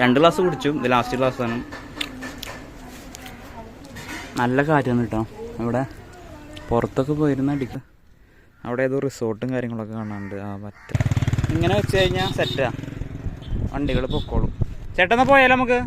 രണ്ട് ഗ്ലാസ് കുടിച്ചു. ഇത് ലാസ്റ്റ് ഗ്ലാസ് ആണ് നല്ല കാറ്റാണ് കേട്ടോ. ഇവിടെ പുറത്തൊക്കെ പോയിരുന്ന അടിക്കുക അവിടെ ഏതോ റിസോർട്ടും കാര്യങ്ങളൊക്കെ കാണാനുണ്ട്. ആ പറ്റ ഇങ്ങനെ വെച്ച് കഴിഞ്ഞാൽ സെറ്റാ വണ്ടികൾ പൊക്കോളും. ചേട്ടന്നാ പോയാലോ നമുക്ക്?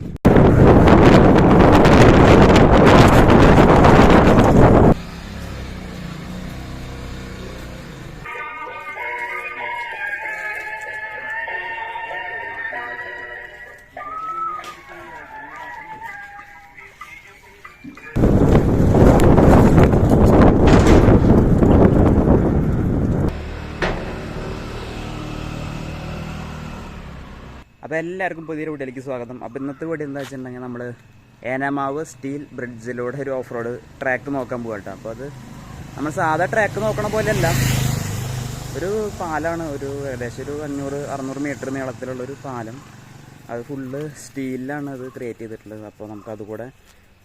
അപ്പോൾ എല്ലാവർക്കും പുതിയൊരു വീഡിയോയിലേക്ക് സ്വാഗതം. അപ്പോൾ ഇന്നത്തെ വീട് എന്താ വെച്ചിട്ടുണ്ടെങ്കിൽ നമ്മൾ ഏനാമാവ് സ്റ്റീൽ ബ്രിഡ്ജിലൂടെ ഒരു ഓഫ് റോഡ് ട്രാക്ക് നോക്കാൻ പോകട്ടോ അപ്പോൾ അത് നമ്മൾ സാധാ ട്രാക്ക് നോക്കണ പോലെയല്ല. ഒരു പാലാണ് ഒരു ഏകദേശം ഒരു അഞ്ഞൂറ് അറുന്നൂറ് മീറ്റർ നീളത്തിലുള്ള ഒരു പാലം. അത് ഫുള്ള് സ്റ്റീലിലാണ് അത് ക്രിയേറ്റ് ചെയ്തിട്ടുള്ളത്. അപ്പോൾ നമുക്കതുകൂടെ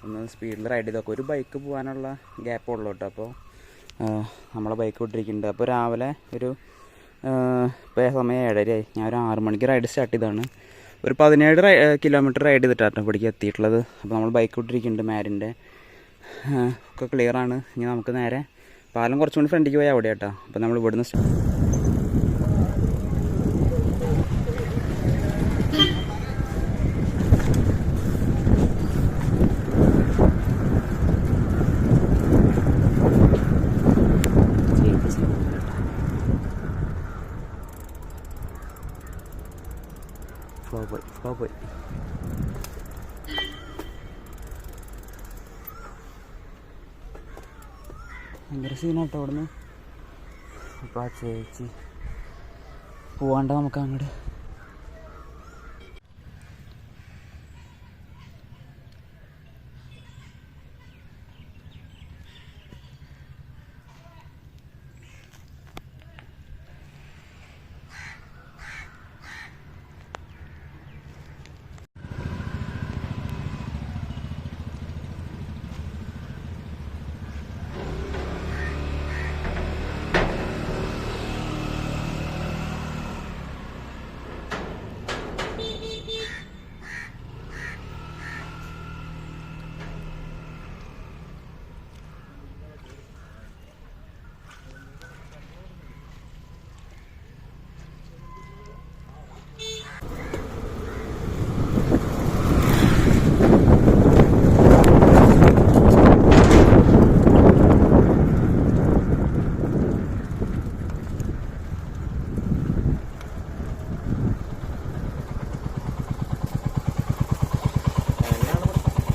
ഒന്ന് സ്പീഡിൽ റൈഡ് ചെയ്ത് ഒരു ബൈക്ക് പോകാനുള്ള ഗ്യാപ്പ് ഉള്ളൂ കേട്ടോ. അപ്പോൾ നമ്മളെ ബൈക്ക് വിട്ടിരിക്കുന്നുണ്ട്. അപ്പോൾ രാവിലെ ഒരു ഇപ്പോൾ സമയം? ഏഴരയായി. ഞാൻ ഒരു ആറ് മണിക്ക് റൈഡ് സ്റ്റാർട്ട് ചെയ്തതാണ്. ഒരു പതിനേഴ് കിലോമീറ്റർ റൈഡ് ചെയ്തിട്ടാണ് ഇവിടേക്ക് എത്തിയിട്ടുള്ളത്. അപ്പോൾ നമ്മൾ ബൈക്ക് വിട്ടിരിക്കുന്നുണ്ട് മാരിന്റെ. ഒക്കെ ക്ലിയറാണ് ഇനി നമുക്ക് നേരെ പാലം കുറച്ചും കൂടി ഫ്രണ്ടിലേക്ക് അവിടെ കേട്ടോ അപ്പോൾ നമ്മൾ ഇവിടുന്ന് സ്റ്റ- ഫ്ലോ പോയി ഫ്ലോ പോയി സീനാട്ടോ അവിടുന്ന് അപ്പോൾ ആ ചേച്ചി പോവാണ്ട നമുക്ക് അങ്ങോട്ട്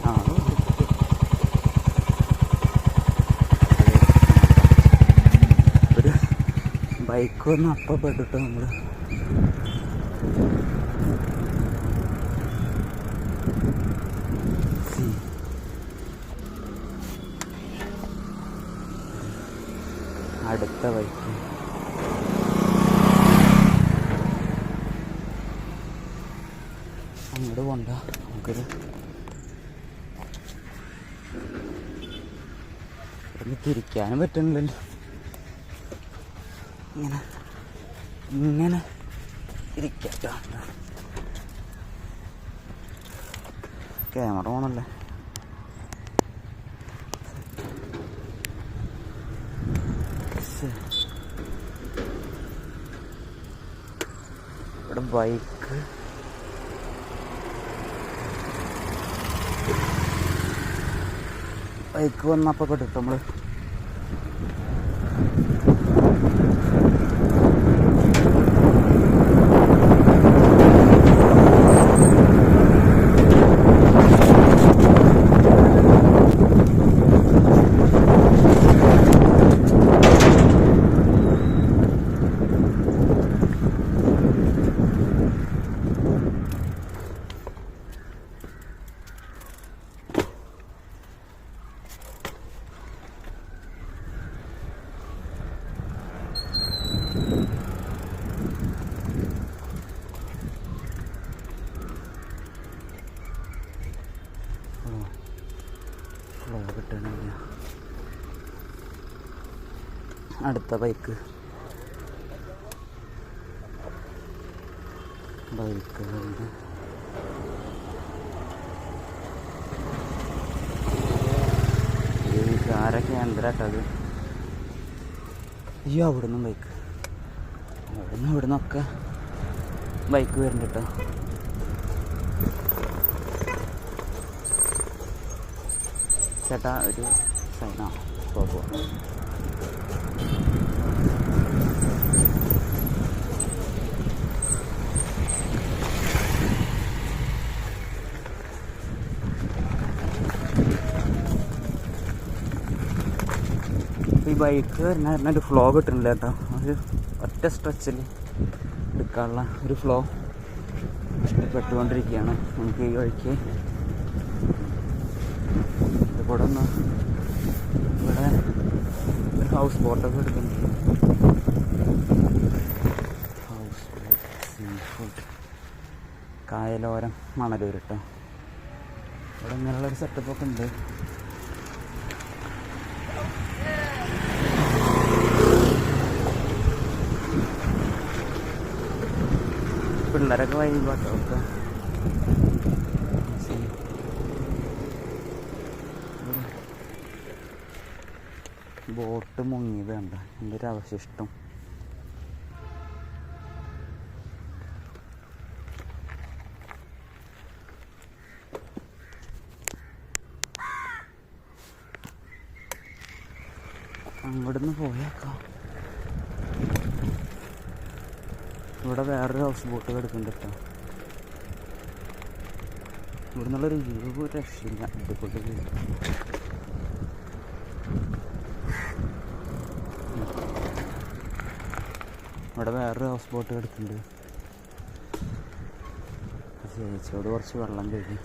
ആ ഒരു ബൈക്ക് വന്ന് അപ്പപ്പെട്ടിട്ട് നമ്മൾ അടുത്ത ബൈക്ക്. അങ്ങോട്ട് പോണ്ട നമുക്കൊരു തിരിക്കാനും പറ്റുന്നില്ലല്ലോ. ഇങ്ങനെ. ഇങ്ങനെ ഇരിക്കാം ക്യാമറ ഓണല്ലേ. ഇവിടെ ബൈക്ക്. ബൈക്ക് വന്നപ്പോൾ കിട്ടും നമ്മൾ? ഫ്ലോ കിട്ടണില്ല അടുത്ത ബൈക്ക്. ബൈക്കുകളുടെ വികാര കേന്ദ്രട്ടത് അയ്യോ അവിടുന്ന് ബൈക്ക്. അവിടുന്ന് ഇവിടുന്നൊക്കെ ബൈക്ക് വരുന്നുണ്ട് കേട്ടോ. ചേട്ടാ ഒരു സൈനാ പോകോ ഈ ബൈക്ക് വരുന്ന ഒരു ഫ്ലോ കിട്ടുന്നില്ല കേട്ടോ. ഒരു ഒറ്റ സ്ട്രെച്ചിൽ എടുക്കാനുള്ള ഒരു ഫ്ലോ പെട്ടുകൊണ്ടിരിക്കുകയാണ് നമുക്ക് ഈ വഴിക്ക് ഇത് നിന്ന് ഇവിടെ ഒരു ഹൗസ് ബോട്ടൊക്കെ എടുക്കുന്നു. House boat seafood Kayaloram Manalur കേട്ടോ ഇവിടെ ഇങ്ങനെയുള്ളൊരു സെറ്റപ്പൊക്കെ ഉണ്ട്. പിള്ളേരൊക്കെ വൈകിട്ടോ ഒക്കെ ബോട്ട് മുങ്ങിയത് കണ്ട ഒരു അവശിഷ്ടം. അങ്ങോട്ടൊന്ന് പോയേക്കാം. ഇവിടെ വേറൊരു ഹൗസ് ബോട്ട് കിടക്കുന്നുണ്ട് കേട്ടോ ഇവിടെ നിന്നുള്ളൊരു വ്യൂ രക്ഷയില്ല. അടിപൊളി ഇവിടെ വേറൊരു ഹൗസ് ബോട്ട് കിടക്കുന്നുണ്ട്. ചേച്ചിയോട് കുറച്ച് വെള്ളം കഴിഞ്ഞു.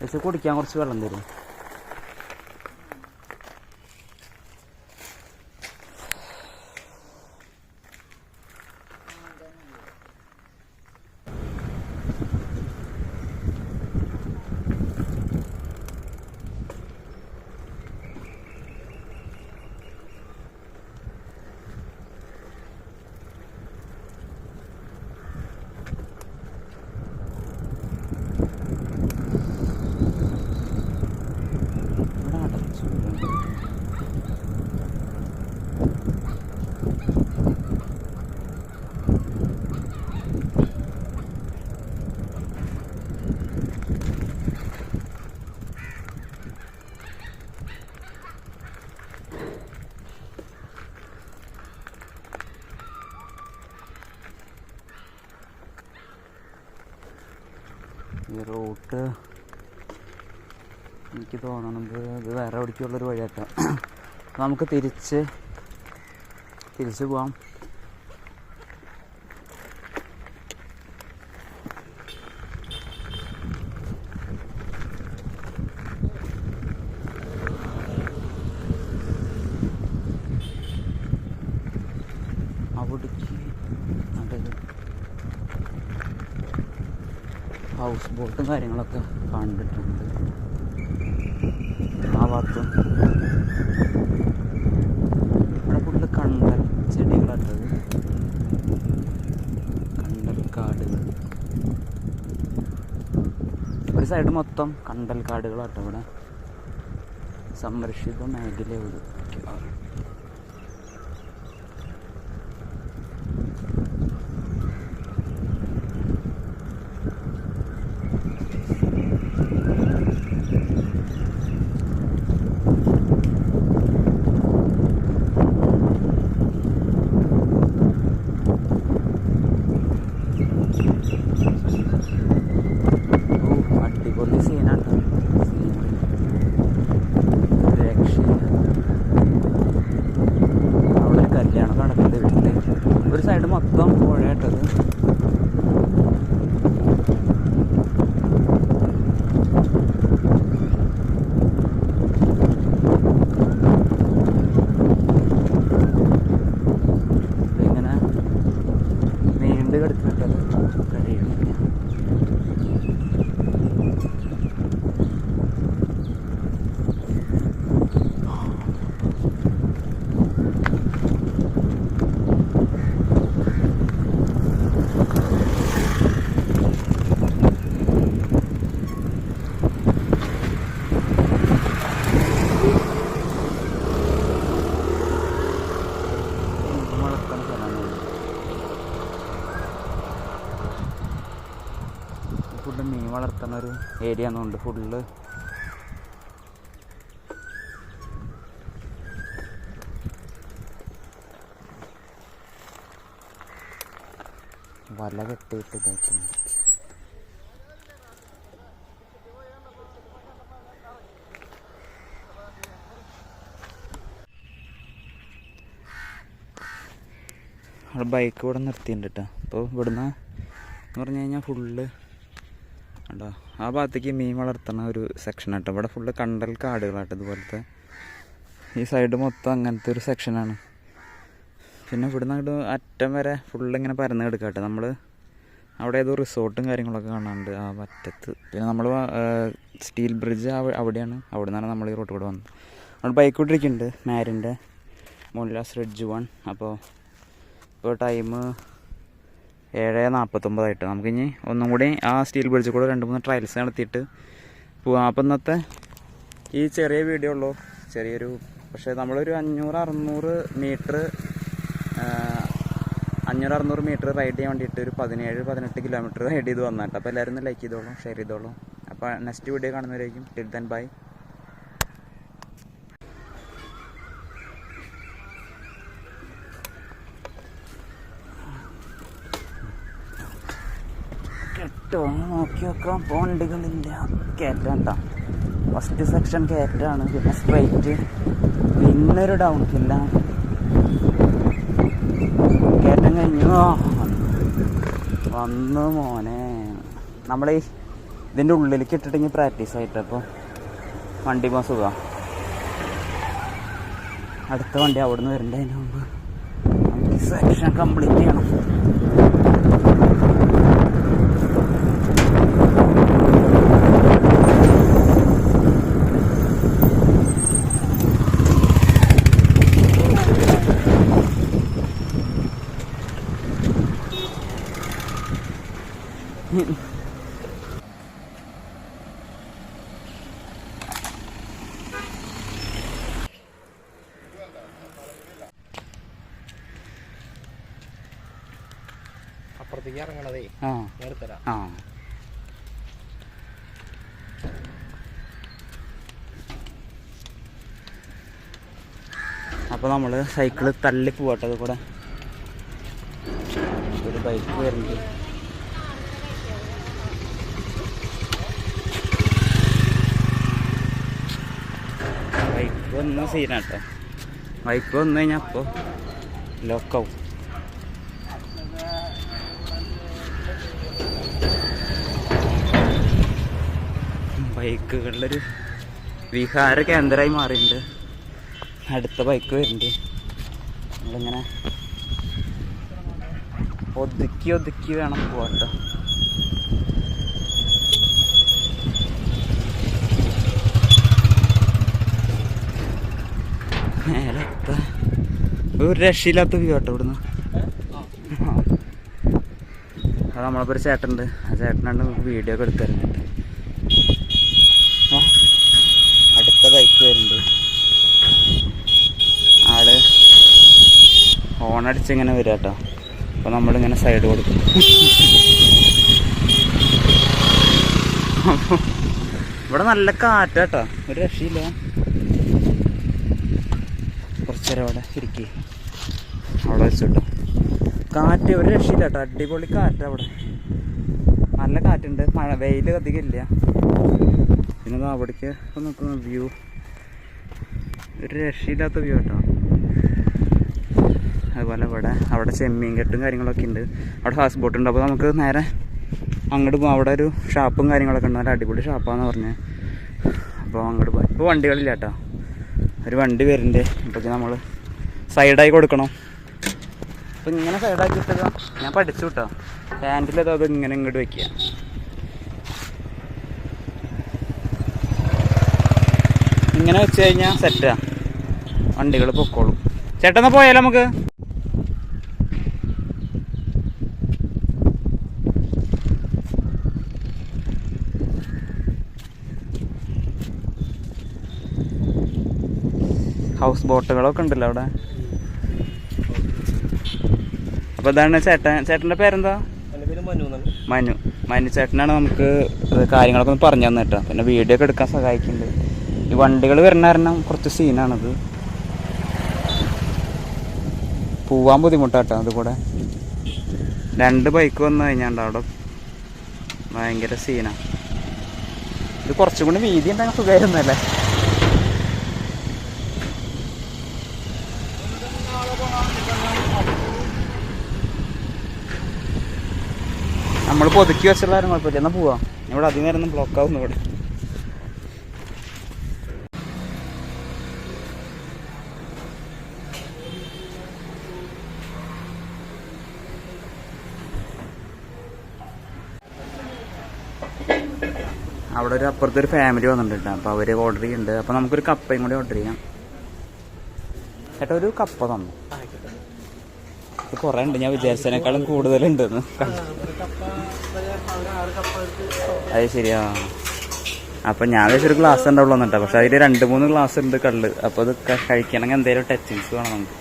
ചേച്ചി കുടിക്കാൻ കുറച്ച് വെള്ളം തരും ഇവിടെ അടച്ചു റൂട്ട് എനിക്ക് തോന്നണത് ഇത് വേറെ എവിടേക്കുള്ളൊരു വഴിയാട്ടോ. നമുക്ക് തിരിച്ച് തിരിച്ച് പോവാം അവിടേക്ക് അതായത് ഹൗസ് ബോട്ടും കാര്യങ്ങളൊക്കെ കണ്ടിട്ടുണ്ട്. ആ ഭാഗത്തും. ഇവിടെ കൂടുതൽ കണ്ടൽ ചെടികളാട്ടത് കണ്ടൽ കാടുകൾ ഒരു സൈഡ് മൊത്തം കണ്ടൽ കാടുകളാട്ടോ ഇവിടെ. സംരക്ഷിത മേഖല ഒരു ഓ അടിപൊളി സീനാട്ടോ സീനറി രക്ഷയില്ല അവിടെ ഒരു കല്യാണം നടക്കുന്നത് വീട്ടിൽ ഒരു സൈഡ് മൊത്തം പുഴയായിട്ടത് ഇങ്ങനെ നീണ്ടു കിടക്കുന്നുണ്ടത് കഴിയുന്നില്ല ഇവിടെ മീൻ വളർത്തുന്ന ഒരു ഏരിയ എന്നുണ്ട് ഫുള്ള് വല കെട്ടിയിട്ട് ഇതാക്കുന്നു അവിടെ ബൈക്ക് ഇവിടെ നിർത്തിയിട്ടുണ്ട് കേട്ടോ അപ്പോൾ ഇവിടുന്ന് എന്ന് പറഞ്ഞു കഴിഞ്ഞാൽ ഫുള്ള് ഉണ്ടോ ആ ഭാഗത്തേക്ക് മീൻ വളർത്തുന്ന ഒരു സെക്ഷൻ ആട്ടോ. ഇവിടെ ഫുള്ള് കണ്ടൽ കാടുകളാട്ടോ ഇതുപോലത്തെ. ഈ സൈഡ് മൊത്തം അങ്ങനത്തെ ഒരു സെക്ഷനാണ് പിന്നെ ഇവിടുന്ന് അങ്ങോട്ട് അറ്റം വരെ ഫുള്ള് ഇങ്ങനെ പരന്ന് കിടക്കാട്ടെ. നമ്മൾ അവിടെ ഏതോ റിസോർട്ടും കാര്യങ്ങളൊക്കെ കാണാനുണ്ട് ആ അറ്റത്ത്. പിന്നെ നമ്മൾ സ്റ്റീൽ ബ്രിഡ്ജ് അവിടെയാണ്. അവിടെ നിന്നാണ് നമ്മൾ ഈ റോഡ് കൂടെ വന്നത്. അവിടെ ബൈക്ക് വിട്ടിരിക്കുന്നുണ്ട് മാരിന്റെ മുല്ലാസ് റെഡ്ജ് വൺ അപ്പോൾ ഇപ്പോൾ ടൈം ഏഴ് നാൽപ്പത്തൊമ്പതായിട്ട് നമുക്കിനി ഒന്നും കൂടി ആ സ്റ്റീൽ ബ്രിഡ്ജിൽ കൂടെ രണ്ട് മൂന്ന് ട്രയൽസ് നടത്തിയിട്ട് പോവാം. അപ്പം ഇന്നത്തെ ഈ ചെറിയ വീഡിയോ ഉള്ളൂ. ചെറിയൊരു പക്ഷേ നമ്മളൊരു അഞ്ഞൂറ് അറുന്നൂറ് മീറ്റർ അഞ്ഞൂറ് അറുന്നൂറ് മീറ്റർ റൈഡ് ചെയ്യാൻ വേണ്ടിയിട്ട് ഒരു പതിനേഴ് പതിനെട്ട് കിലോമീറ്റർ റൈഡ് ചെയ്ത് വന്നിട്ട് അപ്പോൾ എല്ലാവരും ഒന്ന് ലൈക്ക് ചെയ്തോളൂ ഷെയർ ചെയ്തോളൂ. അപ്പോൾ നെക്സ്റ്റ് വീഡിയോ കാണുന്നവരായിരിക്കും ടിൽ ദൻ ബൈ കെട്ടോ നോക്കി നോക്കാം പോണ്ടുകളില്ല കയറ്റാണ്ട ഫസ്റ്റ് സെക്ഷൻ കയറ്റാണ് പിന്നെ സ്ട്രൈറ്റ് പിന്നെ ഒരു ഡൗൺ ഇല്ല. കയറ്റം കഴിഞ്ഞു. വന്നു മോനെ. നമ്മളീ ഇതിന്റെ ഉള്ളിലേക്ക് ഇട്ടിട്ടെങ്കിൽ പ്രാക്ടീസ് ആയിട്ട് അപ്പോൾ വണ്ടി പോകാൻ അടുത്ത വണ്ടി അവിടെ നിന്ന് വരേണ്ടതിന് മുമ്പ്. സെക്ഷൻ കംപ്ലീറ്റ് ചെയ്യണം അപ്പുറത്തേക്ക് ഇറങ്ങണതേ ആ നേരത്തരാ ആ അപ്പോൾ നമ്മൾ സൈക്കിൾ തള്ളി പോകട്ടെ അത് കൂടെ ഒരു ബൈക്ക് വരുന്നുണ്ട് ബൈക്ക് വന്ന സീനാട്ടോ ബൈക്ക് വന്നു കഴിഞ്ഞാൽ അപ്പോൾ ലോക്കാവും ബൈക്കുകളിലൊരു വിഹാര കേന്ദ്രമായി മാറിയിട്ടുണ്ട്. അടുത്ത ബൈക്ക് വരുന്നുണ്ട്. നമ്മളിങ്ങനെ ഒതുക്കി ഒതുക്കി വേണം പോകട്ടോ എത്താൻ ഒരു രക്ഷയില്ലാത്ത വ്യൂ കേട്ടോ ഇവിടുന്ന്. അത് നമ്മളിപ്പോൾ ഒരു ചേട്ടനുണ്ട്. ആ ചേട്ടനാണ് നമുക്ക് വീഡിയോ ഒക്കെ എടുത്തു തരുന്നുണ്ട് അടുത്ത ബൈക്ക് വരുന്നുണ്ട് ആൾ ഹോണടിച്ച് ഇങ്ങനെ വരിക കേട്ടോ. അപ്പോൾ നമ്മളിങ്ങനെ സൈഡ് കൊടുക്കും. ഇവിടെ നല്ല കാറ്റാട്ടോ ഒരു രക്ഷയില്ല. കുറച്ചേരം അവിടെ ഇരിക്കി. അവിടെ വെച്ചിട്ടോ. കാറ്റ് ഒരു രക്ഷയില്ല കേട്ടോ. അടിപൊളി കാറ്റാ അവിടെ. നല്ല കാറ്റുണ്ട്. മഴ വെയിൽ അധികം ഇല്ല. പിന്നെ അവിടേക്ക് നോക്കുന്ന വ്യൂ ഒരു രക്ഷയില്ലാത്ത വ്യൂ കേട്ടോ. അതുപോലെ ഇവിടെ അവിടെ ചെമ്മീൻ കെട്ടും കാര്യങ്ങളൊക്കെ ഉണ്ട്. അവിടെ ഹൗസ് ബോട്ട് ഉണ്ട്. അപ്പോൾ നമുക്ക് നേരെ അങ്ങോട്ട് പോകാം അവിടെ ഒരു ഷാപ്പും കാര്യങ്ങളൊക്കെ ഉണ്ട്. നല്ല അടിപൊളി ഷാപ്പാന്ന് പറഞ്ഞത് അപ്പോൾ അങ്ങോട്ട് പോയി ഇപ്പോൾ വണ്ടികളില്ല കേട്ടോ ഒരു വണ്ടി വരുന്നുണ്ട്. അപ്പോൾ നമ്മൾ സൈഡായി കൊടുക്കണം. അപ്പോൾ ഇങ്ങനെ സൈഡാക്കി ഇട്ടത്. ഞാൻ പഠിച്ചു കേട്ടോ ഹാൻഡിലത് അത് ഇങ്ങനെ ഇങ്ങോട്ട് വെക്കുക ഇങ്ങനെ വെച്ച് കഴിഞ്ഞാൽ സെറ്റാ വണ്ടികൾ പൊക്കോളും. ചേട്ടന്നാ പോയാലോ നമുക്ക്? ഹൗസ് ബോട്ടുകളൊക്കെ ഉണ്ടല്ലോ അവിടെ. അപ്പോൾ ഇതാണ് ചേട്ടൻ ചേട്ടന്റെ പേരെന്താ? മനു മനു. ചേട്ടനാണ് നമുക്ക് കാര്യങ്ങളൊക്കെ ഒന്ന് പറഞ്ഞു തന്നെ കേട്ടോ. പിന്നെ വീഡിയോ ഒക്കെ എടുക്കാൻ സഹായിക്കുന്നുണ്ട്. ഈ വണ്ടികൾ വരുന്ന കാരണം കുറച്ച് സീനാണത് പോവാൻ ബുദ്ധിമുട്ടാട്ടോ അതുകൂടെ രണ്ട് ബൈക്ക് വന്നു കഴിഞ്ഞാണ്ട് അവിടെ ഭയങ്കര സീനാണ് ഇത് കുറച്ചും കൂടി വീതി ഉണ്ടെങ്കിൽ സുഖമായിരുന്നല്ലേ? നമ്മൾ പൊതുക്കി വെച്ചുള്ള കാര്യം കുഴപ്പമില്ല എന്നാൽ പോവാം. ഇവിടെ അധികം നേരം ബ്ലോക്ക് ആവുന്നു ഇവിടെ. അവിടെ ഒരു അപ്പുറത്തെ ഒരു ഫാമിലി വന്നിട്ടുണ്ട് കേട്ടോ. അപ്പോൾ അവർ ഓർഡർ ചെയ്യുന്നുണ്ട്. അപ്പോൾ നമുക്കൊരു കപ്പയും കൂടി ഓർഡർ ചെയ്യാം. ചേട്ടാ ഒരു കപ്പ തന്നു. കുറേ ഉണ്ട്. ഞാൻ വിചാരിച്ചതിനേക്കാളും കൂടുതലുണ്ടെന്ന്. അത് ശരിയാ. അപ്പൊ ഞാൻ വെച്ചൊരു ഗ്ലാസ് ഉണ്ടാവുള്ളൂ എന്നിട്ടാ പക്ഷെ അതിൽ രണ്ട് മൂന്ന് ഗ്ലാസ് ഉണ്ട് കള്ള്. അപ്പൊ അത് കഴിക്കണമെങ്കിൽ എന്തെങ്കിലും ടച്ചിങ്സ് വേണം നമുക്ക്.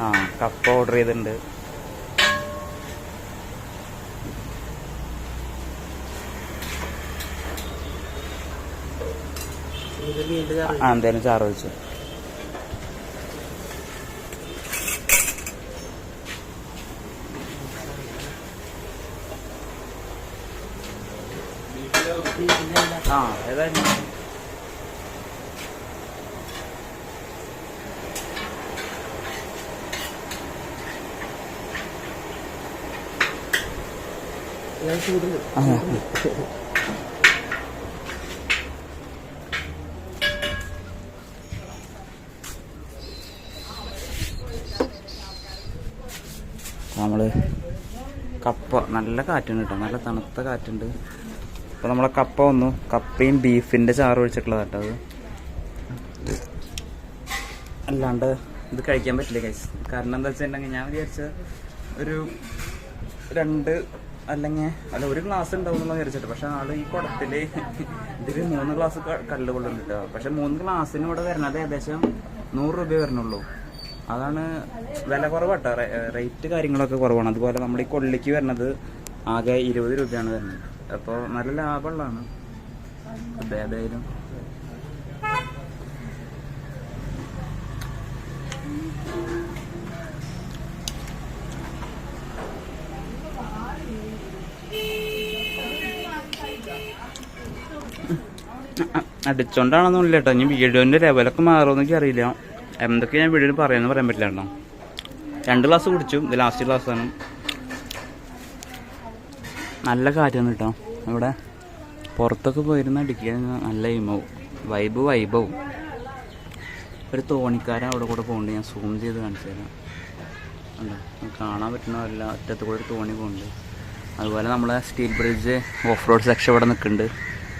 ആ കപ്പ ഓർഡർ ചെയ്തിട്ടുണ്ട്. ആ എന്തായാലും ചാറ് വെച്ചു. ആ ഏതായാലും. കപ്പ നല്ല കാറ്റുണ്ട് കേട്ടോ നല്ല തണുത്ത കാറ്റുണ്ട്. അപ്പോൾ നമ്മളെ കപ്പ വന്നു. കപ്പയും ബീഫിന്റെ ചാറ് ഒഴിച്ചിട്ടുള്ളത് കേട്ടോ അത്. അല്ലാണ്ട് ഇത് കഴിക്കാൻ പറ്റില്ല കൈസ് കാരണം എന്താ വെച്ചിട്ടുണ്ടെങ്കിൽ ഞാൻ വിചാരിച്ചത് ഒരു രണ്ട് അല്ലെങ്കിൽ അല്ല ഒരു ഗ്ലാസ് ഉണ്ടാവും എന്നുള്ള വിചാരിച്ചിട്ട്. പക്ഷെ ആൾ ഈ കുടത്തിൽ ഇതിൽ മൂന്ന് ഗ്ലാസ് കല്ല് കൊള്ളുന്നുണ്ട് പക്ഷെ മൂന്ന് ഗ്ലാസ്സിന് ഇവിടെ വരുന്നത് ഏകദേശം നൂറ് രൂപ വരുന്നുള്ളൂ. അതാണ് വില കുറവാട്ടോ. റേറ്റ് കാര്യങ്ങളൊക്കെ കുറവാണ്. അതുപോലെ നമ്മുടെ ഈ കൊള്ളിക്ക് വരുന്നത് ആകെ ഇരുപത് രൂപയാണ് വരുന്നത്. അപ്പോൾ നല്ല ലാഭമുള്ളതാണ് ഏതായാലും. അടിച്ചോണ്ടാണെന്നൊന്നുമില്ല കേട്ടോ ഇനി വീഡിയോന്റെ ലെവലൊക്കെ മാറുമെന്നൊക്കെ അറിയില്ല. എന്തൊക്കെ ഞാൻ വീഡിയോ പറയാന്ന് പറയാൻ പറ്റില്ല കേട്ടോ. രണ്ട് ഗ്ലാസ് കുടിച്ചു. ഇത് ലാസ്റ്റ് ഗ്ലാസ് ആണ് നല്ല കാറ്റാണ് കേട്ടോ ഇവിടെ പുറത്തൊക്കെ പോയിരുന്ന അടിക്കാൻ നല്ല ഇമവും വൈബ് വൈബവും ഒരു തോണിക്കാരൻ അവിടെ കൂടെ പോകുന്നുണ്ട് ഞാൻ സൂം ചെയ്ത് കാണിച്ചു തരാം. ഉണ്ടോ കാണാൻ പറ്റുന്ന എല്ലാ അറ്റത്ത് കൂടെ ഒരു തോണി പോകുന്നുണ്ട് അതുപോലെ നമ്മളെ steel bridge off road section ഇവിടെ നിൽക്കുന്നുണ്ട്.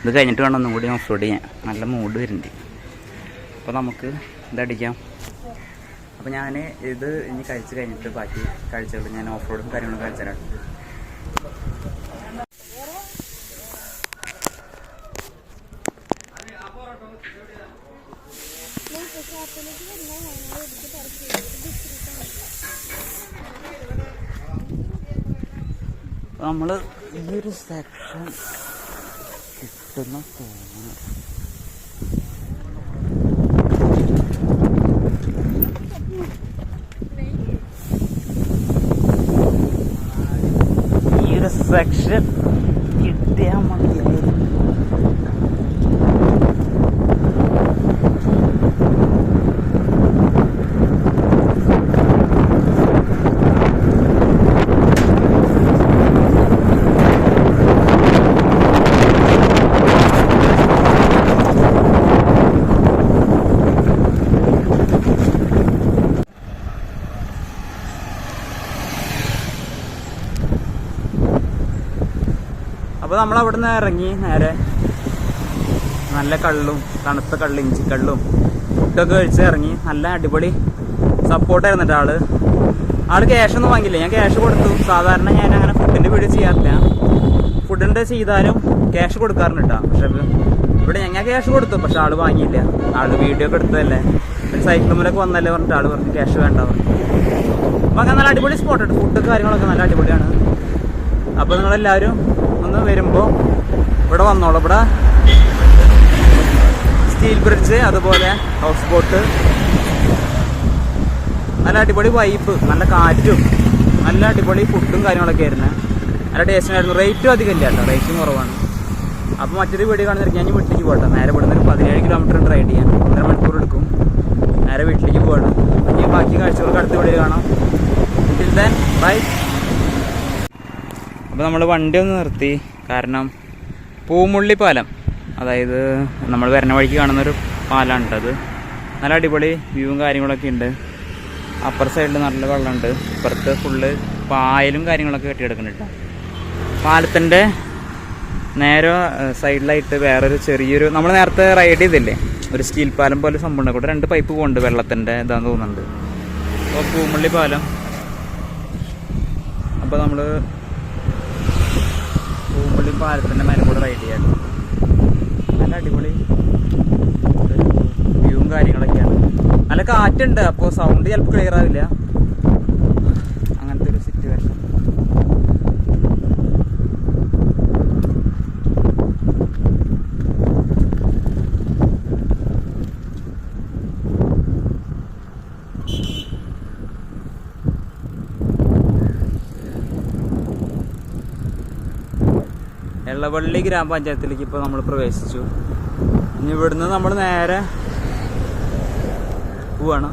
ഇത് കഴിഞ്ഞിട്ട് വേണം ഒന്നും കൂടി ഓഫ് റോഡ് ചെയ്യാൻ. നല്ല മൂഡ് വരുന്നുണ്ട്. അപ്പോൾ നമുക്ക് ഇതടിക്കാം അപ്പോൾ ഞാൻ ഇത് ഇനി കഴിച്ച് കഴിഞ്ഞിട്ട് ബാക്കി കാഴ്ചകൾ ഞാൻ ഓഫ് റോഡും കാര്യങ്ങളും കാണിച്ചു തരാം. നമ്മൾ ഈ ഒരു സെക്ഷൻ കിട്ടുന്ന തോന്നുന്നു ഈ ഒരു സെക്ഷൻ കിട്ടിയാൽ മതിയായിരുന്നു അപ്പോൾ നമ്മൾ അവിടുന്ന് ഇറങ്ങി നേരെ നല്ല കള്ളും തണുത്ത കള്ള് ഇഞ്ചിക്കള്ളും ഫുഡൊക്കെ കഴിച്ച് ഇറങ്ങി നല്ല അടിപൊളി സപ്പോർട്ടായിരുന്നു കേട്ടോ ആൾ. ആൾ ക്യാഷ് ഒന്നും വാങ്ങില്ല ഞാൻ ക്യാഷ് കൊടുത്തു. സാധാരണ ഞാൻ അങ്ങനെ ഫുഡിന്റെ വീട് ചെയ്യാറില്ല. ഫുഡിന്റെ ചെയ്താലും ക്യാഷ് കൊടുക്കാറുണ്ട് പക്ഷെ ഇവിടെ ഞാൻ ക്യാഷ് കൊടുത്തു. പക്ഷെ ആൾ വാങ്ങിയില്ല. ആൾ വീഡിയോ ഒക്കെ എടുത്തതല്ലേ. സൈക്കിൾ മുലൊക്കെ വന്നല്ലേ പറഞ്ഞിട്ട് ആൾ പറഞ്ഞു ക്യാഷ് വേണ്ട അപ്പൊ അങ്ങനെ നല്ല അടിപൊളി സ്പോട്ടുണ്ട് ഫുഡ് കാര്യങ്ങളൊക്കെ നല്ല അടിപൊളിയാണ്. അപ്പോൾ നിങ്ങളെല്ലാവരും ഒന്ന് വരുമ്പോൾ ഇവിടെ വന്നോളൂ. ഇവിടെ സ്റ്റീൽ ബ്രിഡ്ജ് അതുപോലെ ഹൗസ് ബോട്ട്. നല്ല അടിപൊളി വൈപ്പ് നല്ല കാറ്റും നല്ല അടിപൊളി ഫുഡും കാര്യങ്ങളൊക്കെ ആയിരുന്നു. നല്ല ടേസ്റ്റും ആയിരുന്നു റേറ്റും അധികം ഇല്ല കേട്ടോ. റേറ്റും കുറവാണ്. അപ്പോൾ മറ്റൊരു വീഡിയോ കാണുന്നില്ല ഞാൻ വീട്ടിലേക്ക് പോകട്ടെ. നേരെ ഇവിടുന്ന് ഒരു പതിനേഴ് കിലോമീറ്റർ ഉണ്ട് റൈഡ് ചെയ്യാൻ. ഒന്നര മണിക്കൂർ എടുക്കും. നേരെ വീട്ടിലേക്ക് പോകണം. ഇനി ബാക്കി കാഴ്ചകൾക്ക് അടുത്ത വീഡിയോ കാണാം. ബൈ അപ്പോൾ നമ്മൾ വണ്ടി ഒന്ന് നിർത്തി. കാരണം പൂമുള്ളി പാലം അതായത് നമ്മൾ വരുന്ന വഴിക്ക് കാണുന്നൊരു പാലമാണ് അത് നല്ല അടിപൊളി വ്യൂവും കാര്യങ്ങളൊക്കെ ഉണ്ട്. അപ്പർ സൈഡിൽ നല്ല വെള്ളമുണ്ട്. ഇപ്പുറത്ത് ഫുള്ള് പായലും കാര്യങ്ങളൊക്കെ കെട്ടിയെടുക്കുന്നുണ്ട് കേട്ടോ പാലത്തിന്റെ നേരെ സൈഡിലായിട്ട് വേറൊരു ചെറിയൊരു നമ്മൾ നേരത്തെ റൈഡ് ചെയ്തില്ലേ? ഒരു സ്റ്റീൽ പാലം പോലെ സംഭവം കൂടെ രണ്ട് പൈപ്പ് പോകുന്നുണ്ട് വെള്ളത്തിന്റെ ഇതാന്ന് തോന്നുന്നുണ്ട്. അപ്പോൾ പൂമുള്ളി പാലം. അപ്പോൾ നമ്മൾ പൂമ്പള്ളി പാലത്തിന്റെ മേലെ കൂടെ റൈഡ് ചെയ്യാം. നല്ല അടിപൊളി വ്യൂവും കാര്യങ്ങളൊക്കെയാണ്. നല്ല കാറ്റുണ്ട് അപ്പോൾ സൗണ്ട് ചിലപ്പോൾ ക്ലിയർ ആവില്ല അങ്ങനത്തെ ഒരു സിറ്റുവേഷൻ എള്ളവള്ളി ഗ്രാമപഞ്ചായത്തിലേക്ക് ഇപ്പോൾ നമ്മൾ പ്രവേശിച്ചു. ഇനി ഇവിടുന്ന് നമ്മൾ നേരെ പോവാണ്.